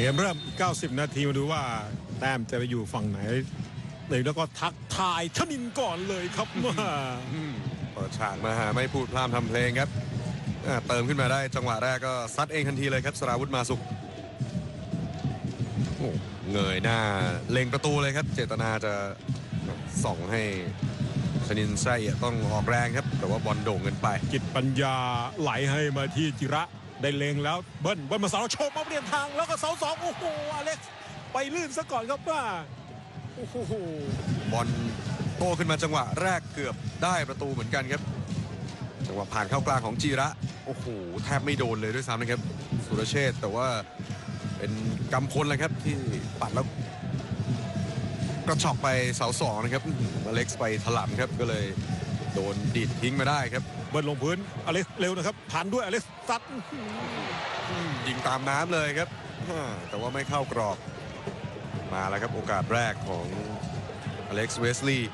เกมเริ่มอีก90 นาทีมาดูว่าแต้มจะไปอยู่ฝั่งไหนเลยแล้วก็ทักทายชนินก่อนเลยครับว่าอืมเปิดฉากมาหาไม่พูดพร่ำทำเพลงครับอ่าเติมขึ้นมาได้จังหวะแรกก็ซัดเองทันทีเลยครับสราวุธมาสุขโอ้เงยหน้าเล็งประตูเลยครับ เจตนาจะส่องให้ชนินไส้อะต้องออกแรงครับ แต่ว่าบอลโด่งเกินไปจิตปัญญาไหลให้มาที่จิระ ได้เลงแล้วเบิ้ลเบิ้ลมาเสาโชกมาเปลี่ยนทางแล้วก็เสาสองโอ้โหอเล็กซ์ไปลื่นซะก่อนครับว่าโอ้โหบอลโตขึ้นมาจังหวะแรกเกือบได้ประตูเหมือนกันครับ จังหวะผ่านเข้ากลางของจีระโอ้โหแทบไม่โดนเลยด้วยซ้ำนะครับ สุรเชษแต่ว่าเป็นกำพลเลยครับที่ปัดแล้วกระชอกไปเสาสองนะครับอื้อหืออเล็กซ์ไปถลำครับก็เลยโดนดีดทิ้งมาได้ครับ เบิ้ลลงพื้นอเล็กเร็วนะครับผ่านด้วยอเล็กซ์ซัดยิงตามน้ำเลยครับ แต่ว่าไม่เข้ากรอบ มาแล้วครับโอกาสแรกของอเล็กซ์เวสลีย์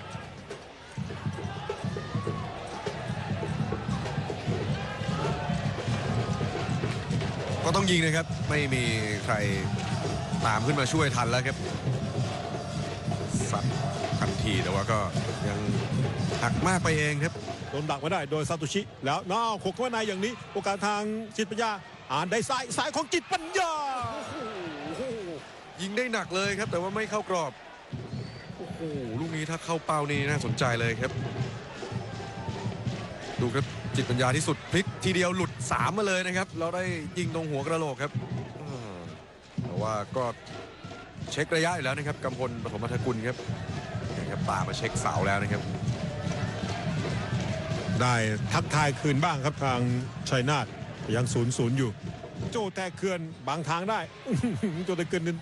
ก็ต้องยิงนะครับ ไม่มีใครตามขึ้นมาช่วยทันแล้วครับสัดทันทีแต่ว่าก็ยัง หักมากไปเองครับโดนดักไว้ได้โดยซาตุชิ แล้วน้าวขกเข้ามาในอย่างนี้ โอกาสทางจิตปัญญา อ่านได้ซ้ายซ้ายของจิตปัญญาโอ้โหยิงได้หนักเลยครับ แต่ว่าไม่เข้ากรอบ โอ้โหลูกนี้ถ้าเข้าเป้านี่น่าสนใจเลยครับ ดูครับจิตปัญญาที่สุดพลิกทีเดียวหลุด3มาเลยนะครับ เราได้ยิงตรงหัวกระโหลกครับอ่าแต่ว่าก็เช็คระยะอยู่แล้วนะครับกำพลปฐมมัธกุลครับนะครับตามมาเช็คเสาแล้วนะครับ ได้ทักทายคืนบ้างครับทางชัยนาทยังศูนย์ศูนย์อยู่ โจแต่เคือนบางทางได้อื้อหือโจแต่เคือนนี่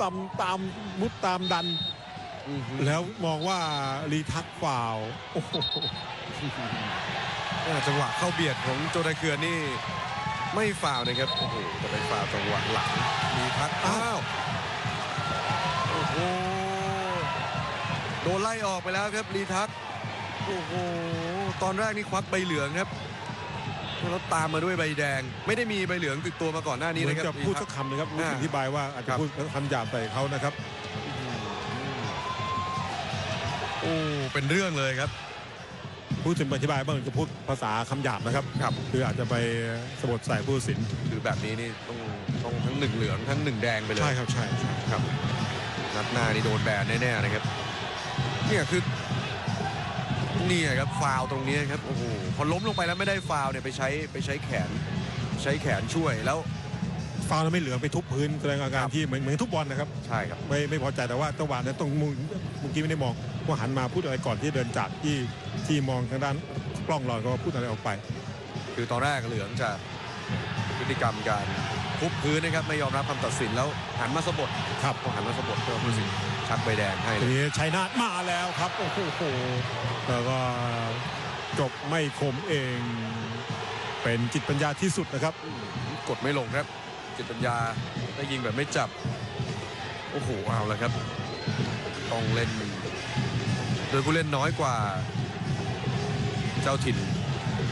ตามตามมุดตามดัน แล้วมองว่ารีทักฝ่าวโอ้โหอ่าจังหวะเข้าเบียดของโจไดเคือนนี่ไม่ฟาวล์นะครับโอ้โหจะไปฟาวล์จังหวะหลังมีพักอ้าวโอ้โหโดนไล่ออกไปแล้วครับรีทัก โอ้โห ตอนแรกนี่ควักใบเหลืองครับแล้วตามมาด้วยใบแดง ไม่ได้มีใบเหลืองติดตัวมาก่อนหน้านี้เหมือนะนครับกับพูดรีสัทักกคำนะครับรู้อ่าอธิบายว่าอาจครัจะบพูดคำหยาบใส่เขานะครับ โอ้เป็นเรื่องเลยครับ พูดถึงอธิบายบ้างจะพูดภาษาคำหยาบนะครับ ครับ คืออาจจะไปสะบดใส่ผู้ตัดสินคือแบบนี้นี่ต้องต้องทั้งหนึ่งเหลืองทั้งหนึ่งแดงไปเลย ใช่ครับใช่ใช่ ครับนัดหน้านี่โดนแบนแน่ๆนะครับเนี่ยคือ นี่ครับฟาวล์ตรงนี้ครับโอ้โหพอล้มลงไปแล้วไม่ได้ฟาวล์เนี่ยไปใช้ไปใช้แขน ใช้แขนช่วยแล้ว ฟาวล์แล้วไม่เหลืองไปทุบพื้นแสดงอาการครับที่เหมือนเหมือนทุบบอลนะครับใช่ครับไม่ไม่พอใจแต่ว่าจังหวะนั้นต้องมุงเมื่อกี้ไม่ได้มองว่าหันมาพูดอะไรก่อนที่เดินจากที่ที่มองทางด้านกล้องเราก็พูดอะไรออกไป คือตอนแรกเหลืองจะพฤติกรรมการทุบพื้นนะครับไม่ยอมรับคำตัดสินแล้วหันมาสะบดครับพอหันมาสะบดก็ผู้ตัดสิน ชักใบแดงให้เลทียนี้ชัยนาทมาแล้วครับโอ้โหแล้วก็จบไม่คมเอง เป็นจิตปัญญาที่สุดนะครับ กดไม่ลงครับ จิตปัญญาได้ยิงแบบไม่จับ โอ้โหเอาแล้วครับ ต้องเล่น โดยผู้เล่นน้อยกว่า เจ้าถิ่น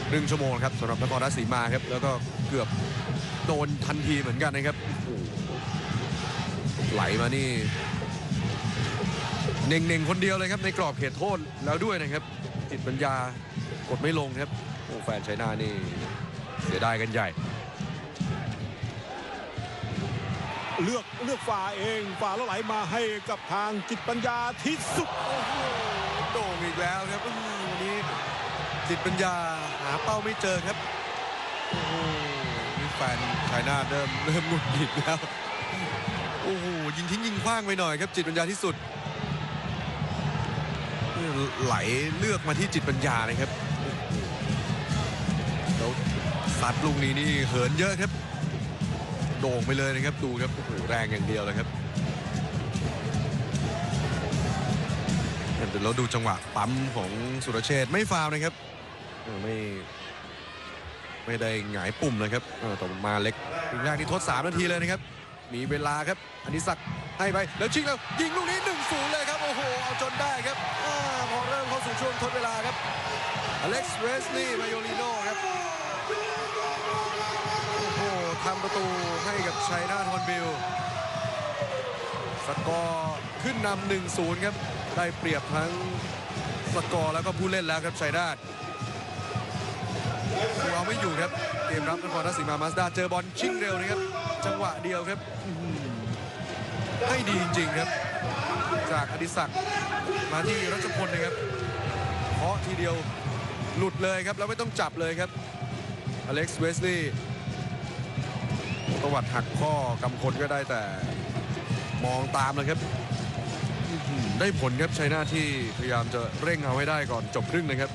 หนึ่งชั่วโมงครับสำหรับนครราชสีมาครับ แล้วก็เกือบโดนทันทีเหมือนกันนะครับโอ้โหไหลมานี่ เน่งๆคนเดียวเลยครับในกรอบเขตโทษแล้วด้วยนะครับ จิตปัญญากดไม่ลงครับโอ้แฟนชัยนานี่เสียดายกันใหญ่ เลือกเลือกฝ่าเองฝ่าแล้วไหลมาให้กับทางจิตปัญญาที่สุดโอ้โหโด่งอีกแล้วครับอื้อหือวันนี้จิตปัญญาหาเป้าไม่เจอครับโอ้โหนี่แฟนชายนาทเริ่มเริ่มหงุดหงิดแล้วโอ้โหยิงทิ้งยิงขว้างไปหน่อยครับจิตปัญญาที่สุดนี่ ไหลเลือกมาที่จิตปัญญานะครับแล้วซัดลูกนี้นี่เหินเยอะครับ โด่งไปเลยนะครับดูครับโอ้โหแรงอย่างเดียวเลยครับเดี๋ยวเราดูจังหวะปั๊มของสุรเชษไม่ฟาวนะครับไม่ไม่ได้หงายปุ่มนะครับเออแต่มาเล็กถึงแรกนี่ทด 3 นาทีเลยนะครับ มีเวลาครับอันิสักดิ์ให้ไปแล้วชิงแล้วยิงลูกนี้1นเลยครับ เอาจนได้ครับอพอเริ่มเข้าสู่ช่วงทดเวลาครับอเล็กซ์เวสลีย์มาโยลิโน่ครับโอ้โหทำประตูให้กับชัยนาทอนบิลสกอร์ขึ้นนำหนึ่งศูนย์ครับ ได้เปรียบทั้งสกอร์แล้วก็ผู้เล่นแล้วครับชัยนาทดูเอาไม่อยู่ครับ เกมรับนครราชสีมามาสด้าเจอบอลชิงเร็วนะครับ จังหวะเดียวครับ ให้ดีจริงๆครับ จากอดิศักดิ์มาที่รัชพลนะครับเคาะทีเดียวหลุดเลยครับแล้วไม่ต้องจับเลยครับอเล็กซ์เวสลีย์ประวัติหักข้อกำคนก็ได้แต่มองตามเลยครับ ได้ผลครับชัยนาที่พยายามจะเร่งเอาให้ได้ก่อนจบครึ่งนะครับ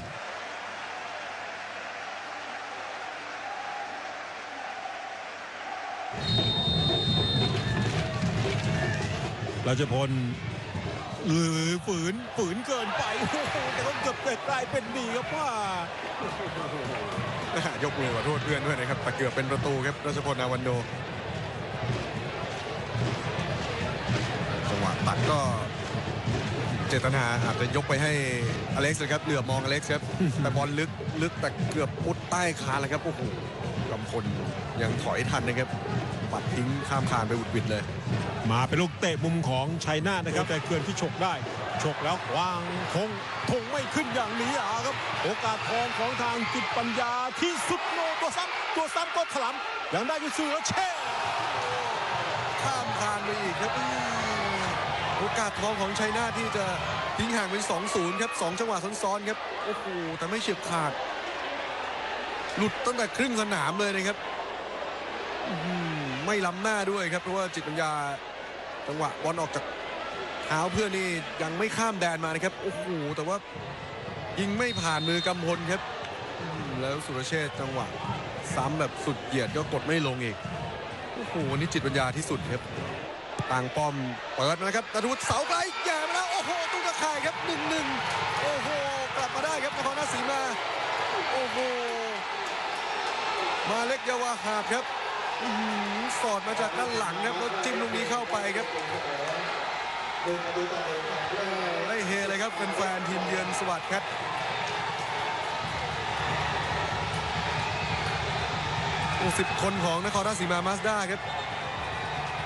ราชพล ฝืนฝืนเกินไปแต่ก็เกือบเกิดกลายเป็นดีครับว่ายกมือขอโทษเพื่อนด้วยนะครับแต่เกือบเป็นประตูครับรัชพลนาวันโดจังหวะตัดก็เจตนาอาจจะยกไปให้อเล็กซ์นะครับเหลือมองอเล็กซ์ครับแต่บอลลึกลึกแต่เกือบมุดใต้คานแล้วครับโอ้โห กำพลยังถอยทันนะครับปัดทิ้งข้ามคานไปอุดวิดเลย มาเป็นลูกเตะมุมของชัยนาทนะครับ แต่เกินที่ฉกได้ ฉกแล้ววางทงทงไม่ขึ้นอย่างนี้อะครับ โอกาสทองของทางจิตปัญญาที่สุดโนตัวซ้ำตัวซ้ำก็ถลำยังได้ยู่เสือเช่ข้ามคานไปอีกครับโอกาสทองของชัยนาทที่จะทิ้งห่างเป็น 2-0 ครับ 2 จังหวะซ้อนๆครับ โอ้โหแต่ไม่เฉียบขาด หลุดตั้งแต่ครึ่งสนามเลยนะครับไม่ล้ำหน้าด้วยครับเพราะว่าจิตปัญญาจังหวะบอลออกจากเท้าเพื่อนนี่ยังไม่ข้ามแดนมานะครับโอ้โหแต่ว่ายิงไม่ผ่านมือกำพลครับ แล้วสุรเชษจังหวะซ้ำแบบสุดเหยียดก็กดไม่ลงอีกโอ้โหวันนี้จิตปัญญาที่สุดครับต่างป้อมเปิดมานะครับตะรุดเสาไกลแย่มาแล้วโอ้โหตุ้งตะข่ายครับหนึ่งหนึ่งโอ้โหกลับมาได้ครับนครราชสีมาโอ้โห มาเล็กเยาวาหาบครับสอดมาจากด้านหลังครับแล้วจิ้มลูกนี้เข้าไปครับได้เฮเลยครับเป็นแฟนทีมเยือนสวัสดิ์ครับโอ้สิบคนของนครราชสีมามาสด้าครับ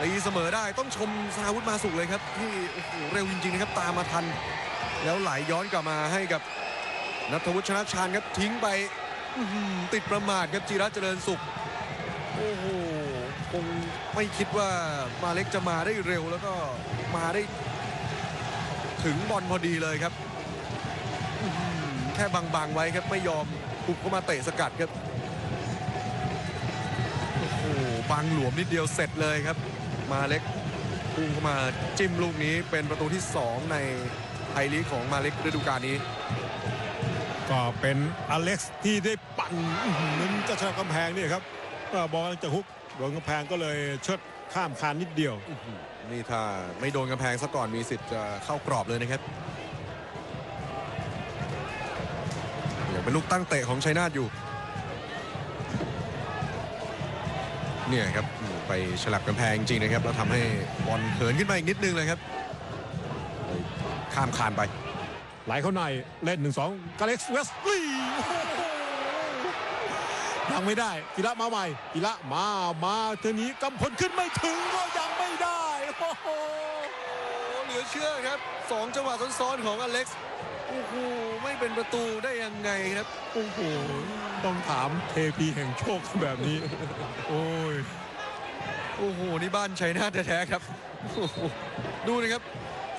ตีเสมอได้ต้องชมสราวุธมาสุกเลยครับ ที่โอ้โหเร็วจริงๆนะครับตามมาทัน แล้วไหลย้อนกลับมาให้กับนัทวุฒิชนะชาญครับทิ้งไป ติดประมาทครับจีรัตเจริญสุข โอ้โหคงไม่คิดว่ามาเล็กจะมาได้เร็วแล้วก็มาได้ ถึงบอลพอดีเลยครับ แค่บังๆไว้ครับไม่ยอมปุบเข้ามาเตะสกัดครับโอ้โหบังหลวมนิดเดียวเสร็จเลยครับ มาเล็กพุ่งเข้ามาจิ้มลูกนี้เป็นประตูที่ 2 ในไทยลีกของมาเล็กฤดูกาลนี้ ก็เป็นอเล็กซ์ที่ได้ปั่นอื้อหือมันจะชนะกำแพงนี่ครับบอลจะฮุกโดนกำแพงก็เลยเชิดข้ามคานนิดเดียวนี่ถ้าไม่โดนกำแพงซะก่อนมีสิทธิ์จะเข้ากรอบเลยนะครับยังเป็นลูกตั้งเตะของชัยนาทอยู่ เนี่ยครับไปฉลับกำแพงจริงๆนะครับแล้วทำให้บอลเหินขึ้นมาอีกนิดนึงเลยครับข้ามคานไป ไหลเข้าในเล่นหนึ่งสองกาเล็กซ์เวสลีย์ยังไม่ได้กีระมาใหม่กีระมามาเทนี้กำพลขึ้นไม่ถึงก็ยังไม่ได้โอ้โหเหลือเชื่อครับสองจังหวะซ้อนๆของอเล็กซ์โอ้โหไม่เป็นประตูได้ยังไงครับโอ้โหต้องถามเทพีแห่งโชคแบบนี้ โอ้ยโอ้โหนี่บ้านชัยนาทแท้ๆครับดูนะครับ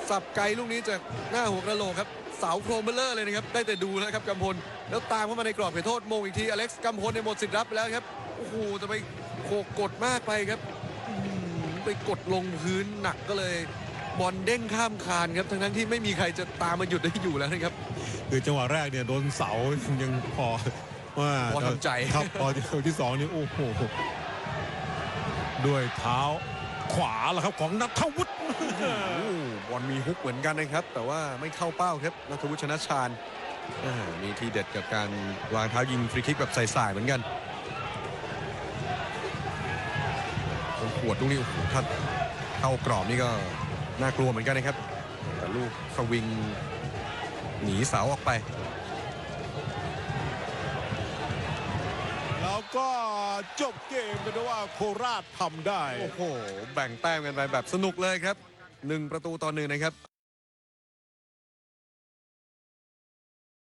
สับไกลลูกนี้จากหน้าหัวกระโหลกครับ เสาโครมเบลเลอร์เลยนะครับ ได้แต่ดูแล้วครับกำพล แล้วตามเข้ามาในกรอบเขตโทษโมงอีกที อเล็กซ์กำพลในยหมดสิทธิ์รับไปแล้วครับ โอ้โหแต่ไปโขกกดมากไปครับอื้อหือไปกดลงพื้นหนักก็เลยบอลเด้งข้ามคานครับทั้งๆที่ไม่มีใครจะตามมาหยุดได้อยู่แล้วนะครับ คือจังหวะแรกเนี่ยโดนเสายังพอว่าพอทำใจครับพอที่ที่สองนี่โอ้โหด้วยเท้า ขวาแล้วครับของนัทวุฒิบอลมีฮุกเหมือนกันนะครับ แต่ว่าไม่เข้าเป้าครับนัทวุฒิชนะชาญมีทีเด็ดกับการวางเท้ายิงฟรีคิกแบบใส่ๆเหมือนกันโอ้โหขวดลูกนี้โอ้โหถ้าเข้ากรอบนี่ก็น่ากลัวเหมือนกันนะครับแต่ลูกสวิงหนีเสาออกไป แล้วก็จบเกมเป็นว่าโคราชทำได้ โอ้โห แบ่งแต้มกันไปแบบสนุกเลยครับหนึ่งประตูต่อหนึ่งนะครับ